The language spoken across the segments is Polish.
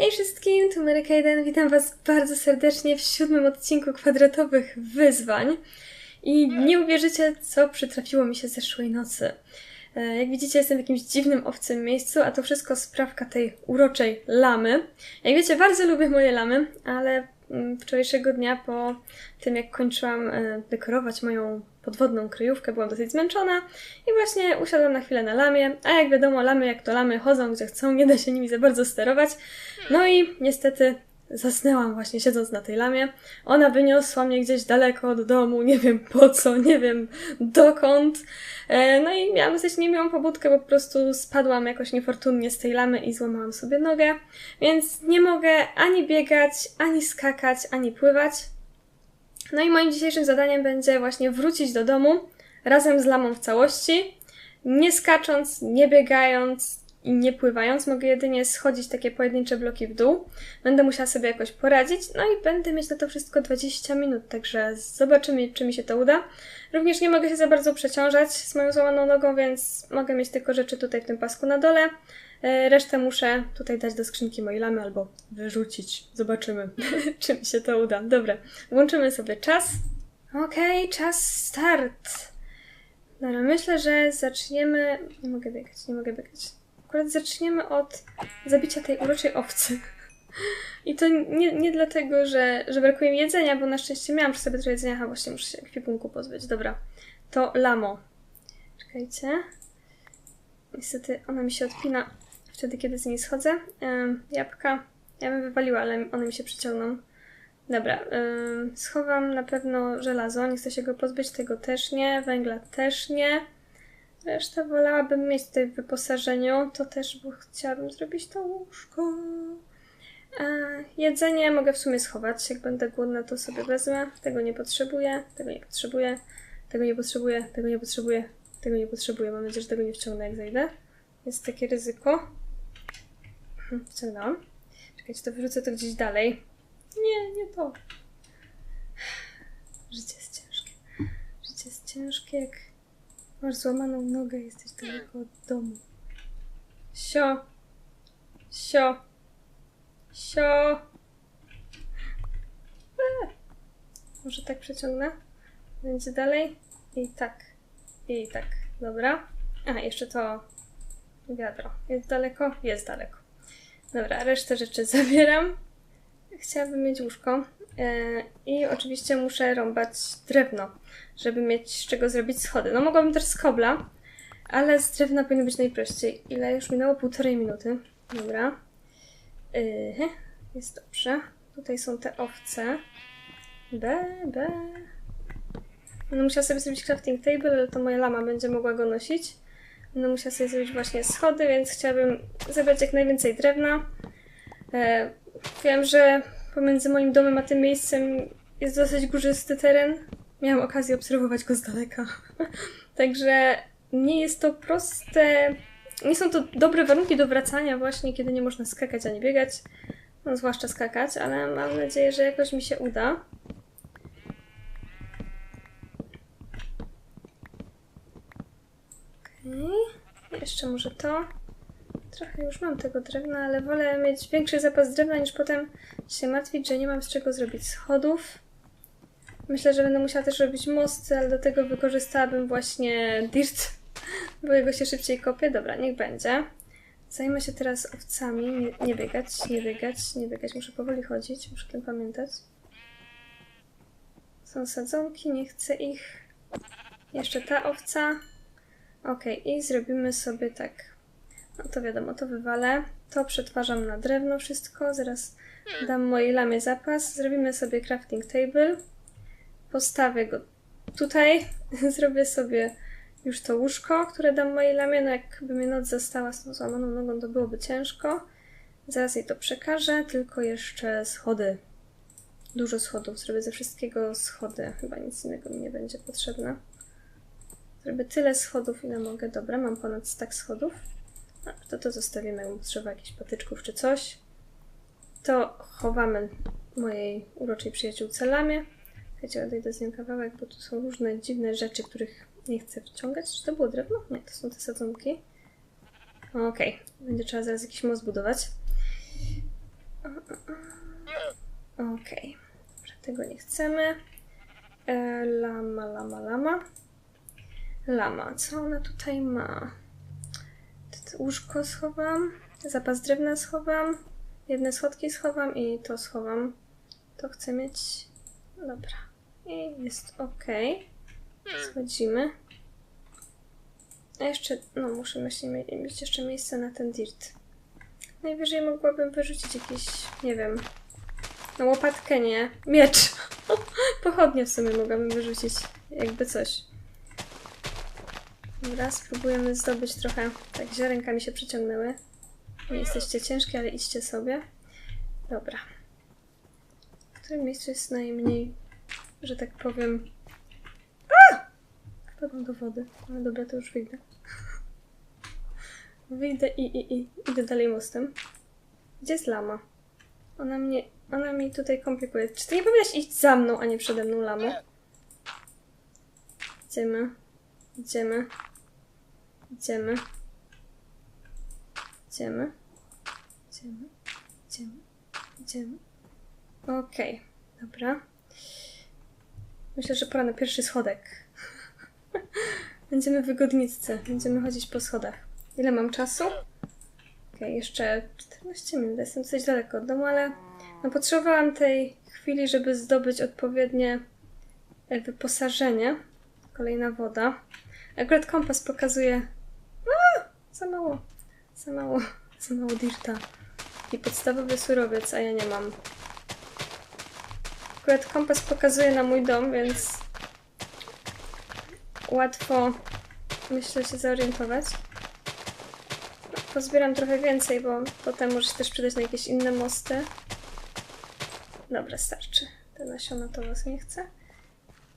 Hej wszystkim, tu Marek 1, witam Was bardzo serdecznie w siódmym odcinku kwadratowych wyzwań. I nie uwierzycie, co przytrafiło mi się zeszłej nocy. E, Jak widzicie, jestem w jakimś dziwnym, owcym miejscu, a to wszystko sprawka tej uroczej lamy. Jak wiecie, bardzo lubię moje lamy, ale mm, wczorajszego dnia po tym, jak kończyłam dekorować moją podwodną kryjówkę, byłam dosyć zmęczona i właśnie usiadłam na chwilę na lamie, a jak wiadomo, lamy jak to lamy chodzą gdzie chcą, nie da się nimi za bardzo sterować. No i niestety zasnęłam właśnie siedząc na tej lamie. Ona wyniosła mnie gdzieś daleko od domu, nie wiem po co, nie wiem dokąd. E, No i miałam dosyć niemiłą pobudkę, bo po prostu spadłam jakoś niefortunnie z tej lamy i złamałam sobie nogę. Więc nie mogę ani biegać, ani skakać, ani pływać. No i moim dzisiejszym zadaniem będzie właśnie wrócić do domu razem z lamą w całości. Nie skacząc, nie biegając i nie pływając, mogę jedynie schodzić takie pojedyncze bloki w dół. Będę musiała sobie jakoś poradzić, no i będę mieć na to wszystko 20 minut, także zobaczymy, czy mi się to uda. Również nie mogę się za bardzo przeciążać z moją złamaną nogą, więc mogę mieć tylko rzeczy tutaj w tym pasku na dole. E, Resztę muszę tutaj dać do skrzynki lamy albo wyrzucić. Zobaczymy, czy mi się to uda. Dobra, włączymy sobie czas. Okej, czas start. Dobra, myślę, że zaczniemy. Nie mogę biegać, nie mogę biegać. Akurat zaczniemy od zabicia tej uroczej owcy. I to nie, nie dlatego, że, że brakuje mi jedzenia, bo na szczęście miałam przy sobie trochę jedzenia, a właśnie muszę się ekwipunku pozbyć. Dobra, to lamo. Czekajcie. Niestety ona mi się odpina wtedy, kiedy z niej schodzę. Jabłka. Ja bym wywaliła, ale one mi się przyciągną. Dobra, schowam na pewno żelazo, nie chcę się go pozbyć, tego też nie, węgla też nie. Resztę wolałabym mieć tutaj w wyposażeniu, to też, bo chciałabym zrobić to łóżko. E, jedzenie mogę w sumie schować, jak będę głodna to sobie wezmę. Tego nie potrzebuję, tego nie potrzebuję, tego nie potrzebuję, tego nie potrzebuję, tego nie potrzebuję. Mam nadzieję, że tego nie wciągnę jak zejdę. Jest takie ryzyko. Mhm, Wciągnęłam. Czekajcie, to wyrzucę to gdzieś dalej. Nie, nie to. Życie jest ciężkie. Życie jest ciężkie, jak masz złamaną nogę jesteś daleko od domu. Sio. Sio. Sio. E. Może tak przeciągnę? Będzie dalej? I tak. I tak. Dobra. A, jeszcze to wiadro. Jest daleko? Jest daleko. Dobra, resztę rzeczy zabieram. Chciałabym mieć łóżko. E, I oczywiście muszę rąbać drewno, żeby mieć z czego zrobić schody. No mogłabym też z kobla, ale z drewna powinno być najprościej. Ile już minęło? Półtorej minuty. Dobra. Yy, jest dobrze. Tutaj są te owce. B, B. Będę musiała sobie zrobić crafting table, ale to moja lama będzie mogła go nosić. Będę musiała sobie zrobić właśnie schody, więc chciałabym zebrać jak najwięcej drewna. E, wiem, że pomiędzy moim domem a tym miejscem jest dosyć górzysty teren. Miałam okazję obserwować go z daleka. Także nie jest to proste. Nie są to dobre warunki do wracania, właśnie kiedy nie można skakać ani biegać. No, zwłaszcza skakać, ale mam nadzieję, że jakoś mi się uda. Okej. Jeszcze może to. Trochę już mam tego drewna, ale wolę mieć większy zapas drewna niż potem się martwić, że nie mam z czego zrobić schodów. Myślę, że będę musiała też robić mosty, ale do tego wykorzystałabym właśnie dirt, bo jego się szybciej kopie. Dobra, niech będzie. Zajmę się teraz owcami. Nie, nie biegać, nie biegać, nie biegać. Muszę powoli chodzić, muszę o tym pamiętać. Są sadzonki, nie chcę ich. Jeszcze ta owca. Okej, i zrobimy sobie tak. No to wiadomo, to wywalę. To przetwarzam na drewno wszystko. Zaraz dam mojej lamie zapas. Zrobimy sobie crafting table. Postawię go tutaj. Zrobię sobie już to łóżko, które dam mojej lamie. No jakby mnie noc zastała z tą złamaną nogą, to byłoby ciężko. Zaraz jej to przekażę, tylko jeszcze schody. Dużo schodów. Zrobię ze wszystkiego schody. Chyba nic innego mi nie będzie potrzebne. Zrobię tyle schodów, ile mogę. Dobra, mam ponad stak schodów. A, to to zostawimy, jak potrzeba jakichś patyczków czy coś. To chowamy mojej uroczej przyjaciółce lamie. Słuchajcie, odejdę z nią kawałek, bo tu są różne dziwne rzeczy, których nie chcę wciągać. Czy to było drewno? Nie, to są te sadzonki. Okej, będzie trzeba zaraz jakiś most budować. Okej. Dobra, tego nie chcemy. E, lama, lama, lama. Lama, co ona tutaj ma? Łóżko schowam, zapas drewna schowam, jedne schodki schowam i to schowam. To chcę mieć. Dobra. I jest ok. Schodzimy. A jeszcze, no muszę mie- mieć jeszcze miejsce na ten dirt. Najwyżej mogłabym wyrzucić jakiś, nie wiem, no łopatkę nie, miecz. Pochodnie w sumie mogłabym wyrzucić, jakby coś. Dobra, spróbujemy zdobyć trochę. Tak, ziarenka mi się przeciągnęły. Nie jesteście ciężkie, ale idźcie sobie. Dobra. W którym miejscu jest najmniej, że tak powiem... A! Wpadłam do wody. No dobra, to już wyjdę. Wyjdę i, i, i idę dalej mostem. Gdzie jest lama? Ona mnie, ona mi tutaj komplikuje. Czy ty nie powinnaś iść za mną, a nie przede mną, lamo? Idziemy. Idziemy. Idziemy. Idziemy. Idziemy. Idziemy. Idziemy. Okej, dobra. Myślę, że pora na pierwszy schodek. Będziemy wygodniccy. Będziemy chodzić po schodach. Ile mam czasu? Okej, jeszcze 14 minut. Jestem dosyć daleko od domu, ale no, potrzebowałam tej chwili, żeby zdobyć odpowiednie wyposażenie. Kolejna woda. Akurat kompas pokazuje. Za mało. Za mało. Za mało dirta. I podstawowy surowiec, a ja nie mam. Akurat kompas pokazuje na mój dom, więc łatwo myślę się zorientować. No, Pozbieram trochę więcej, bo potem może się też przydać na jakieś inne mosty. Dobra, starczy. Te nasiona to was nie chcę.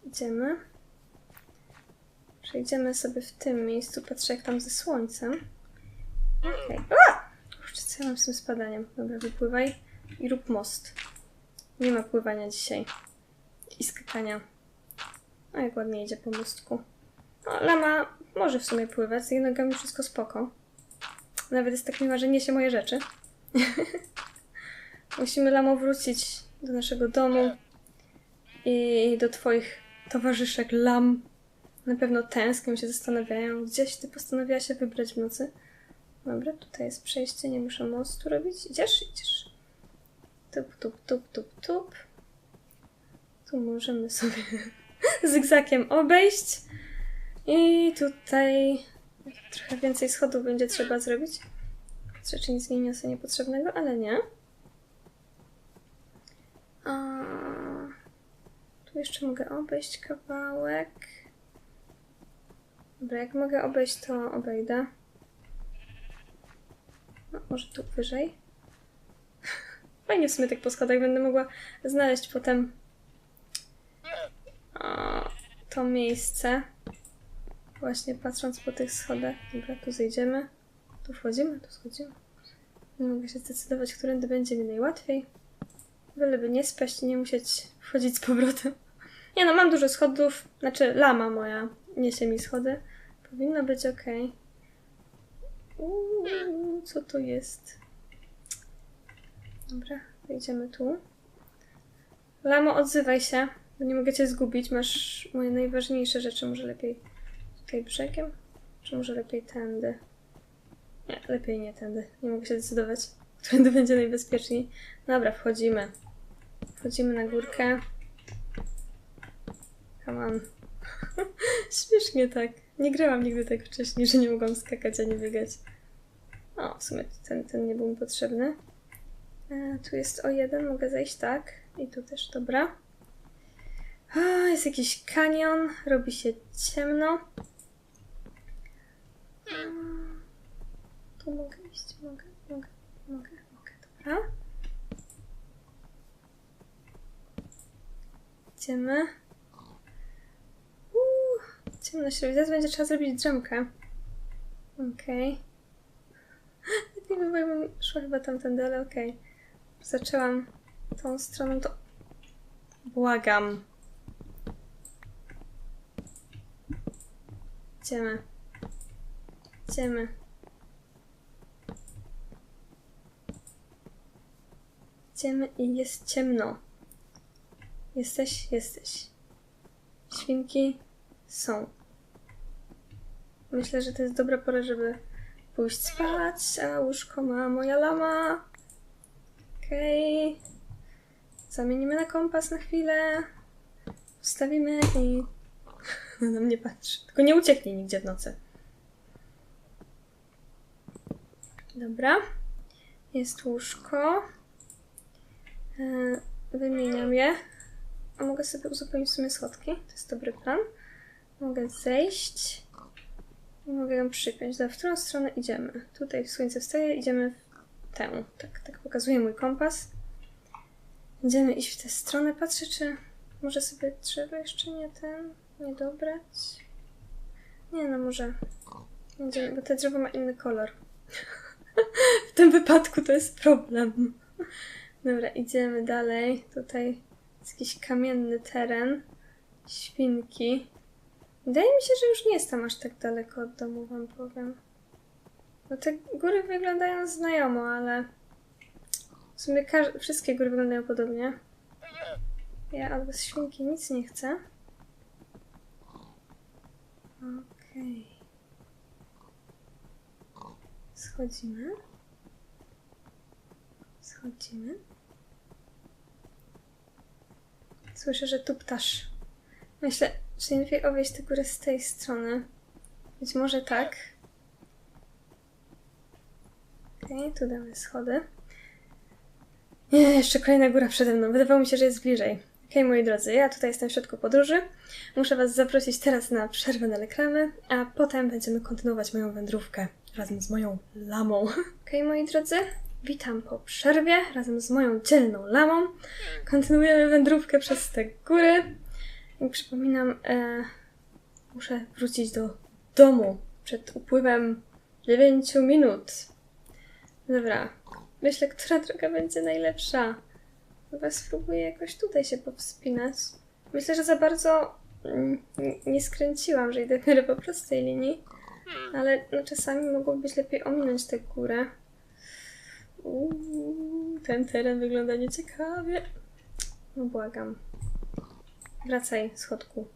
Idziemy. Przejdziemy sobie w tym miejscu. Patrzę jak tam ze słońcem. Okej. A! Kurczę, co ja mam z tym spadaniem? Dobra, wypływaj i rób most. Nie ma pływania dzisiaj. I skakania. O, jak ładnie idzie po mostku. No, lama może w sumie pływać, z jej nogami wszystko spoko. Nawet jest tak miła, że niesie moje rzeczy. Musimy, lamo, wrócić do naszego domu i do twoich towarzyszek lam. Na pewno tęsknią się, zastanawiają, gdzieś ty postanowiła się wybrać w nocy. Dobra, tutaj jest przejście, nie muszę mostu robić. Idziesz? Idziesz. Tup, tup, tup, tup, tup. Tu możemy sobie zygzakiem obejść. I tutaj trochę więcej schodów będzie trzeba zrobić. Patrzę, czy nic nie niosę niepotrzebnego, ale nie. A... Tu jeszcze mogę obejść kawałek. Dobra, jak mogę obejść, to obejdę. No, może tu wyżej. Fajnie w sumie tak po schodach będę mogła znaleźć potem o, to miejsce. Właśnie patrząc po tych schodach. Dobra, tu zejdziemy. Tu wchodzimy, tu schodzimy. Nie mogę się zdecydować, którędy będzie mi najłatwiej. Byleby nie spaść i nie musieć wchodzić z powrotem. Nie no, mam dużo schodów. Znaczy, lama moja niesie mi schody. Powinno być ok. Uuu, co to jest? Dobra, wejdziemy tu. Lamo, odzywaj się, bo nie mogę cię zgubić. Masz moje najważniejsze rzeczy. Może lepiej tutaj brzegiem? Czy może lepiej tędy? Nie, lepiej nie tędy. Nie mogę się decydować, którędy będzie najbezpieczniej. Dobra, wchodzimy. Wchodzimy na górkę. Come on. Śmiesznie tak. Nie grałam nigdy tak wcześniej, że nie mogłam skakać ani biegać. O, w sumie ten, ten nie był mi potrzebny. E, tu jest o jeden, mogę zejść tak. I tu też, dobra. Jest jakiś kanion, robi się ciemno. Tu mogę iść, mogę, mogę, mogę, mogę, dobra. Idziemy. Ciemno się robi. Zaraz będzie trzeba zrobić drzemkę. Okej. By było, jakbym szła chyba tamtędy, ale okej. Zaczęłam tą stroną, to... Błagam. Idziemy. Idziemy. Idziemy i jest ciemno. Jesteś? Jesteś. Świnki są. Myślę, że to jest dobra pora, żeby pójść spać, a łóżko ma moja lama. Okej. Zamienimy na kompas na chwilę. Ustawimy i... na mnie patrzy. Tylko nie ucieknie nigdzie w nocy. Dobra. Jest łóżko. E, Wymieniam je. A mogę sobie uzupełnić w sumie schodki. To jest dobry plan. Mogę zejść. Mogę ją przypiąć. Dobra, w którą stronę idziemy? Tutaj słońce wstaje, idziemy w tę. Tak, tak pokazuje mój kompas. Będziemy iść w tę stronę. Patrzę, czy może sobie drzewo jeszcze nie ten, nie dobrać. Nie no, może. Będziemy, bo to drzewo ma inny kolor. w tym wypadku to jest problem. Dobra, idziemy dalej. Tutaj jest jakiś kamienny teren. Świnki. Wydaje mi się, że już nie jestem aż tak daleko od domu, wam powiem. No te góry wyglądają znajomo, ale w sumie wszystkie góry wyglądają podobnie. Ja od was świnki nic nie chcę. Okej. Schodzimy. Schodzimy. Słyszę, że tu ptasz. Myślę, czy lepiej obejść tę górę z tej strony. Być może tak. Okej, tu damy schody. Nie, jeszcze kolejna góra przede mną. Wydawało mi się, że jest bliżej. Okej, moi drodzy, ja tutaj jestem w środku podróży. Muszę Was zaprosić teraz na przerwę na reklamy, a potem będziemy kontynuować moją wędrówkę razem z moją lamą. Okej, moi drodzy, witam po przerwie razem z moją dzielną lamą. Kontynuujemy wędrówkę przez te góry. Przypominam, e, muszę wrócić do domu przed upływem 9 minut. Dobra, myślę, która droga będzie najlepsza. Chyba spróbuję jakoś tutaj się powspinać. Myślę, że za bardzo nie skręciłam, że idę w po prostej linii. Ale no, czasami mogło być lepiej ominąć tę górę. Uuu, ten teren wygląda nieciekawie. No błagam. Wracaj, schodku.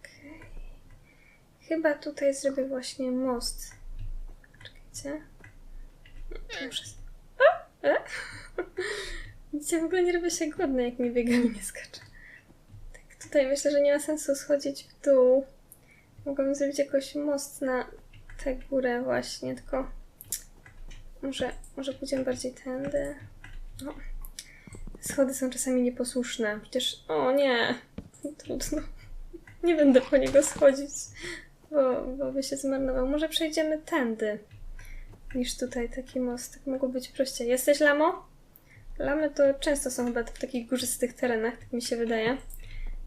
Okej. Chyba tutaj zrobię właśnie most. Czekajcie. Nie, Muszę... A! E? Widzicie, w ogóle nie robię się głodna, jak mi biegam i nie skaczę. Tak, tutaj myślę, że nie ma sensu schodzić w dół. Mogłabym zrobić jakoś most na tę górę właśnie, tylko... Może, może pójdziemy bardziej tędy. Schody są czasami nieposłuszne. Przecież, o nie, trudno. Nie będę po niego schodzić, bo, bo by się zmarnował. Może przejdziemy tędy, niż tutaj taki most. Tak mogło być prościej. Jesteś lamo? Lamy to często są chyba w takich górzystych terenach, tak mi się wydaje.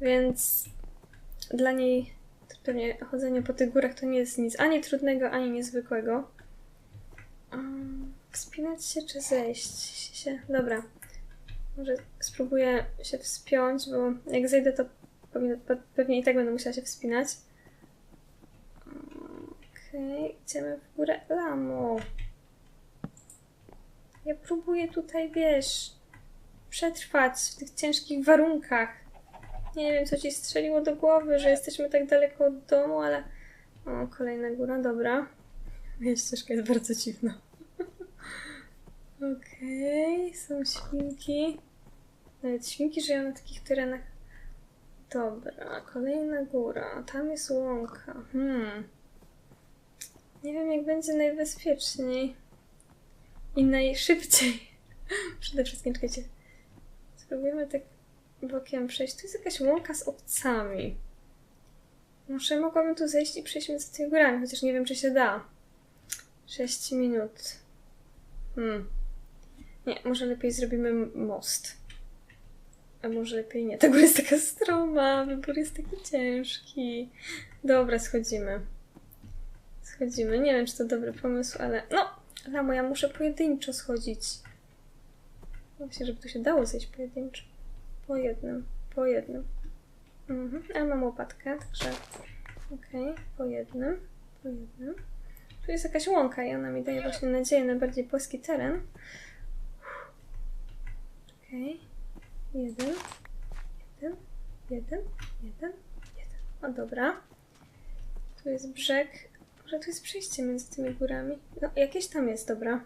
Więc dla niej pewnie chodzenie po tych górach to nie jest nic ani trudnego, ani niezwykłego. Wspinać się czy zejść się? Dobra. Może spróbuję się wspiąć, bo jak zejdę, to pewnie, pe- pewnie i tak będę musiała się wspinać. Okej, idziemy w górę. Lamo. Ja próbuję tutaj, wiesz, przetrwać w tych ciężkich warunkach. Nie wiem, co ci strzeliło do głowy, że jesteśmy tak daleko od domu, ale... O, kolejna góra, dobra. Moja ścieżka jest bardzo dziwna. Okej, są świnki. Nawet świnki żyją na takich terenach. Dobra, kolejna góra. Tam jest łąka. Hmm. Nie wiem, jak będzie najbezpieczniej. I najszybciej. Przede wszystkim, czekajcie. Spróbujemy tak bokiem przejść. Tu jest jakaś łąka z owcami. Może mogłabym tu zejść i przejść między tymi górami, chociaż nie wiem, czy się da. 6 minut. Hmm. Nie, może lepiej zrobimy most. A może lepiej nie. Ta góra jest taka stroma, wybór jest taki ciężki. Dobra, schodzimy. Schodzimy. Nie wiem, czy to dobry pomysł, ale no, Lamo, ja muszę pojedynczo schodzić. Myślę, żeby tu się dało zejść pojedynczo. Po jednym, po jednym. Mhm, ale mam łopatkę, także okej, po jednym, po jednym. Tu jest jakaś łąka i ona mi daje właśnie nadzieję na bardziej płaski teren. Okej. Jeden. Jeden. Jeden. Jeden. Jeden. O, dobra. Tu jest brzeg. Może tu jest przejście między tymi górami. No, jakieś tam jest, dobra.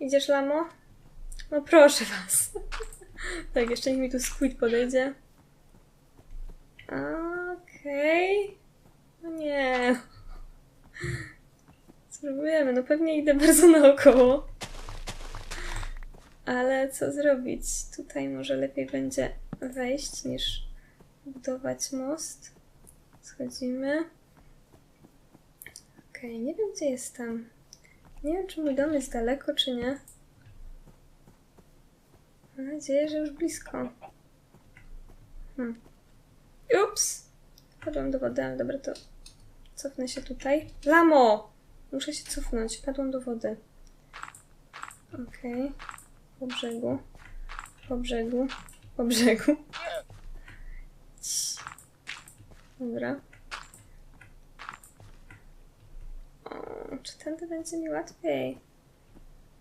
Idziesz, lamo? No proszę was. tak, jeszcze niech mi tu squid podejdzie. Okej. No nie. Spróbujemy. No pewnie idę bardzo naokoło. Ale co zrobić? Tutaj może lepiej będzie wejść niż budować most. Schodzimy. Okej, nie wiem gdzie jestem. Nie wiem czy mój dom jest daleko czy nie. Mam nadzieję, że już blisko. Hmm. Ups! Padłam do wody, ale dobra, to cofnę się tutaj. Lamo! Muszę się cofnąć. Padłam do wody. Okej. Po brzegu. Po brzegu. Po brzegu. Dobra. O, czy tędy będzie mi łatwiej?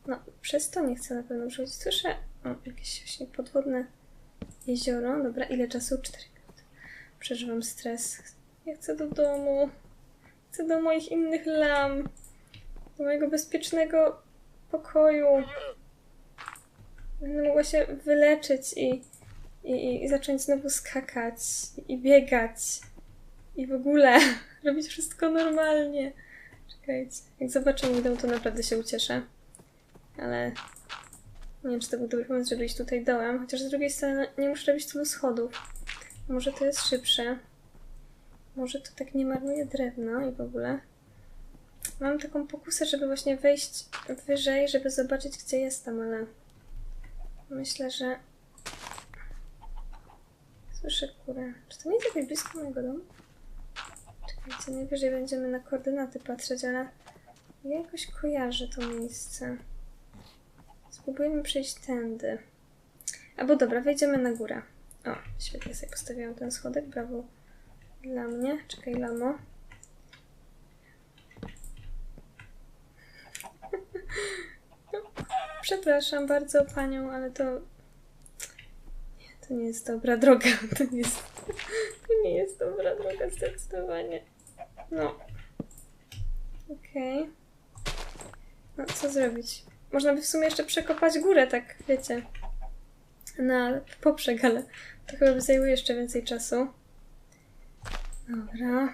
No, przez to nie chcę na pewno przechodzić. Słyszę o, jakieś właśnie podwodne jezioro. Dobra, ile czasu? 4 minuty. Przeżywam stres. Ja chcę do domu. Chcę do moich innych lam. Do mojego bezpiecznego pokoju. Będę mogła się wyleczyć i, i, i zacząć znowu skakać i biegać. I w ogóle robić wszystko normalnie. Czekajcie. Jak zobaczę mój dom, to naprawdę się ucieszę. Ale nie wiem, czy to był dobry pomysł, żeby iść tutaj dołem. Chociaż z drugiej strony nie muszę robić tylu schodów. Może to jest szybsze. Może to tak nie marnuje drewna i w ogóle. Mam taką pokusę, żeby właśnie wejść wyżej, żeby zobaczyć, gdzie jestem, ale myślę, że słyszę kurę. Czy to nie jest jakoś blisko mojego domu? Czekajcie, najwyżej będziemy na koordynaty patrzeć, ale ja jakoś kojarzę to miejsce. Spróbujemy przejść tędy. Albo dobra, wejdziemy na górę. O, świetnie sobie postawiłam ten schodek, brawo dla mnie. Czekaj, lamo. Przepraszam bardzo panią, ale to... Nie, to nie jest dobra droga. To nie jest... To nie jest dobra droga, zdecydowanie. No. Okej. No, co zrobić? Można by w sumie jeszcze przekopać górę, tak wiecie. Na poprzek, ale to chyba by zajęło jeszcze więcej czasu. Dobra.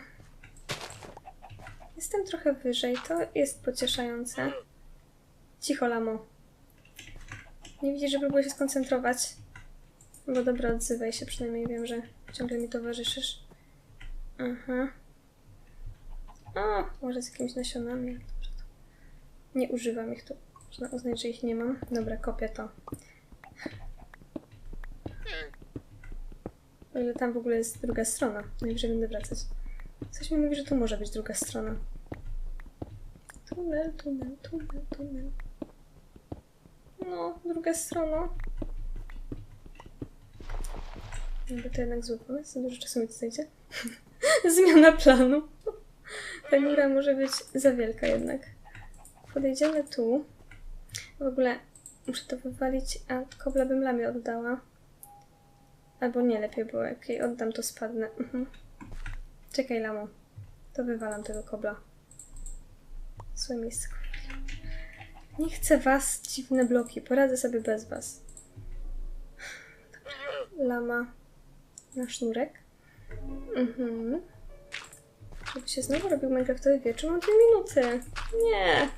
Jestem trochę wyżej, to jest pocieszające. Cicho, lamo. Nie widzisz, że próbuję się skoncentrować? Bo dobra, odzywaj się, przynajmniej wiem, że ciągle mi towarzyszysz. Aha. O, może z jakimiś nasionami. Nie używam ich tu. Można uznać, że ich nie mam. Dobra, kopię to. O ile tam w ogóle jest druga strona. Najwyżej będę wracać. Coś mi mówi, że tu może być druga strona. Tunel, tunel, tunel, tunel. No, druga strona. Jakby to jednak zły pomysł. Dużo czasu mi to zajdzie. Zmiana planu. Ta góra może być za wielka jednak. Podejdziemy tu. W ogóle muszę to wywalić, a kobla bym lamie oddała. Albo nie, lepiej było, jak jej oddam, to spadnę. Mhm. Czekaj, lamo. To wywalam tego kobla. Złe miejsce. Nie chcę was, dziwne bloki. Poradzę sobie bez was. Lama na sznurek. Mhm. Żeby się znowu robił Minecraftowy wieczór, mam dwie minuty. Nie.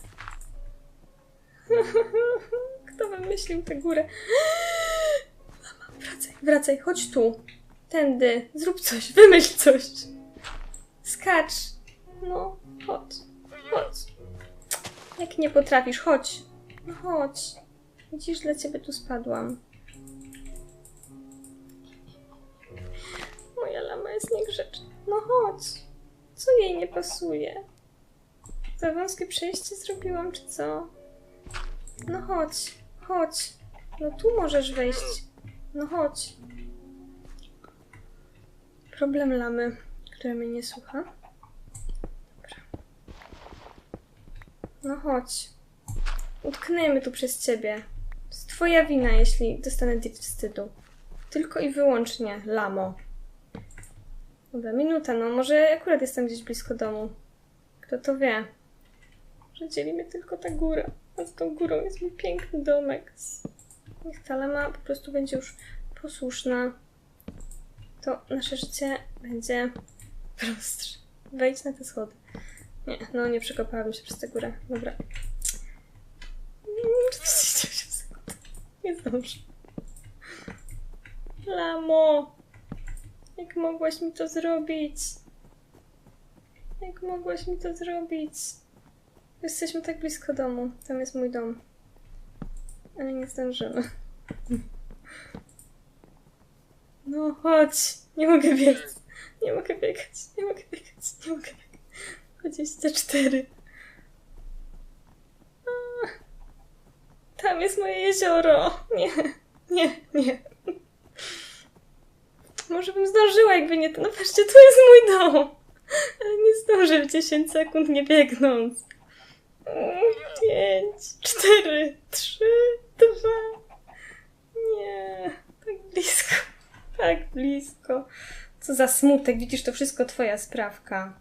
Kto wymyślił tę górę? Mama, wracaj, wracaj, chodź tu. Tędy, zrób coś, wymyśl coś. Skacz. No, chodź, chodź. Jak nie potrafisz, chodź. No chodź. Widzisz, dla ciebie tu spadłam. Moja lama jest niegrzeczna. No chodź. Co jej nie pasuje? Za wąskie przejście zrobiłam, czy co? No chodź, chodź. No tu możesz wejść. No chodź. Problem lamy, która mnie nie słucha. No chodź. Utknęmy tu przez ciebie. To jest twoja wina, jeśli dostanę dirt wstydu. Tylko i wyłącznie, lamo. Dobra, minuta, no może akurat jestem gdzieś blisko domu. Kto to wie? Że dzieli mnie tylko ta góra. A za tą górą jest mój piękny domek. Niech ta lama po prostu będzie już posłuszna. To nasze życie będzie prostsze. Wejdź na te schody. Nie, no nie przekopałabym się przez tę górę. Dobra. 48 sekund. Nie zdążę. Lamo! Jak mogłaś mi to zrobić? Jak mogłaś mi to zrobić? Jesteśmy tak blisko domu. Tam jest mój dom. Ale nie zdążymy. No chodź. Nie mogę biec. Nie mogę biegać. Nie mogę biegać. Nie mogę biegać. 24. A, Tam jest moje jezioro. Nie. Nie, nie. Może bym zdążyła, jakby nie to. No patrzcie, tu jest mój dom. Ale nie zdążę w 10 sekund nie biegnąc. 5, 4, 3, 2. Nie. Tak blisko. Tak blisko. Co za smutek. Widzisz, to wszystko twoja sprawka.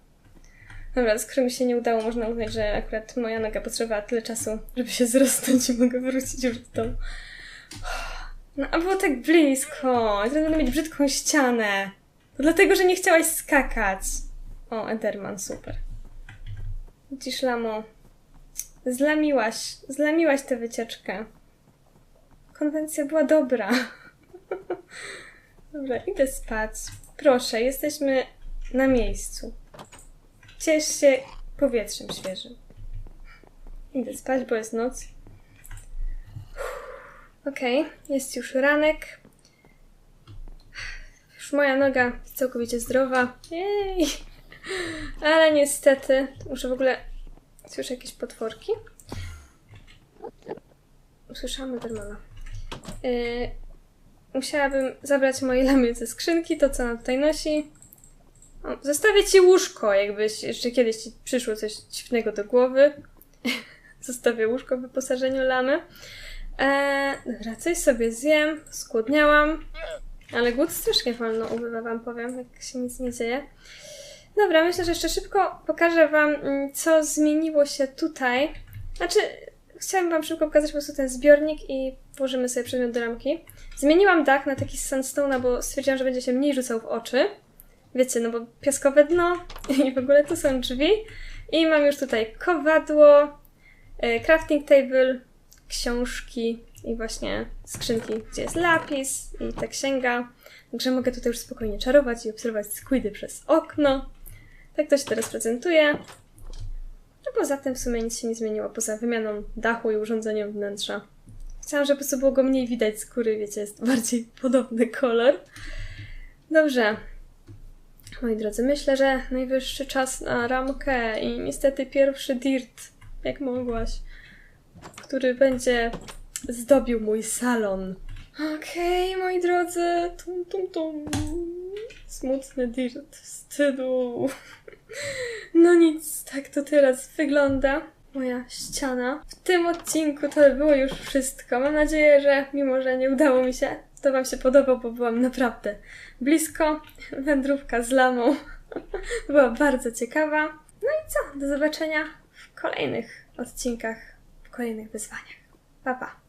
Dobra, skoro mi się nie udało, można uznać, że akurat moja noga potrzebowała tyle czasu, żeby się zrosnąć i mogę wrócić już do domu. No, a było tak blisko. Teraz będę mieć brzydką ścianę. To dlatego, że nie chciałaś skakać. O, Enderman, super. Widzisz, Lamo, zlamiłaś, zlamiłaś tę wycieczkę. Konwencja była dobra. Dobra, idę spać. Proszę, jesteśmy na miejscu. Ciesz się powietrzem świeżym. Idę spać, bo jest noc. Okej, jest już ranek. Już moja noga jest całkowicie zdrowa. Jej! Ale niestety, muszę w ogóle. Słyszę jakieś potworki. Usłyszałam Endermana. Yy, musiałabym zabrać moje lamy ze skrzynki, to co ona tutaj nosi. O, zostawię ci łóżko, jakbyś jeszcze kiedyś ci przyszło coś dziwnego do głowy. Zostawię łóżko w wyposażeniu lamy. Eee, dobra, coś sobie zjem, skłodniałam. Ale głód strasznie wolno ubywa, wam powiem, jak się nic nie dzieje. Dobra, myślę, że jeszcze szybko pokażę wam, mm, co zmieniło się tutaj. Znaczy, chciałam wam szybko pokazać po prostu ten zbiornik i włożymy sobie przedmiot do ramki. Zmieniłam dach na taki z sandstone'a, bo stwierdziłam, że będzie się mniej rzucał w oczy. Wiecie, no bo piaskowe dno i w ogóle tu są drzwi. I mam już tutaj kowadło, e, crafting table, książki i właśnie skrzynki, gdzie jest lapis i ta księga. Także mogę tutaj już spokojnie czarować i obserwować squidy przez okno. Tak to się teraz prezentuje. A poza tym w sumie nic się nie zmieniło, poza wymianą dachu i urządzeniem wnętrza. Chciałam, żeby po prostu było go mniej widać z góry, wiecie, jest bardziej podobny kolor. Dobrze. Moi drodzy, myślę, że najwyższy czas na ramkę i niestety pierwszy dirt, jak mogłaś, który będzie zdobił mój salon. Okej, moi drodzy, tum tum tum. Smutny dirt wstydu. No nic, tak to teraz wygląda moja ściana. W tym odcinku to było już wszystko. Mam nadzieję, że mimo, że nie udało mi się, to Wam się podobał, bo byłam naprawdę blisko. Wędrówka z lamą była bardzo ciekawa. No i co? Do zobaczenia w kolejnych odcinkach, w kolejnych wyzwaniach. Pa, pa!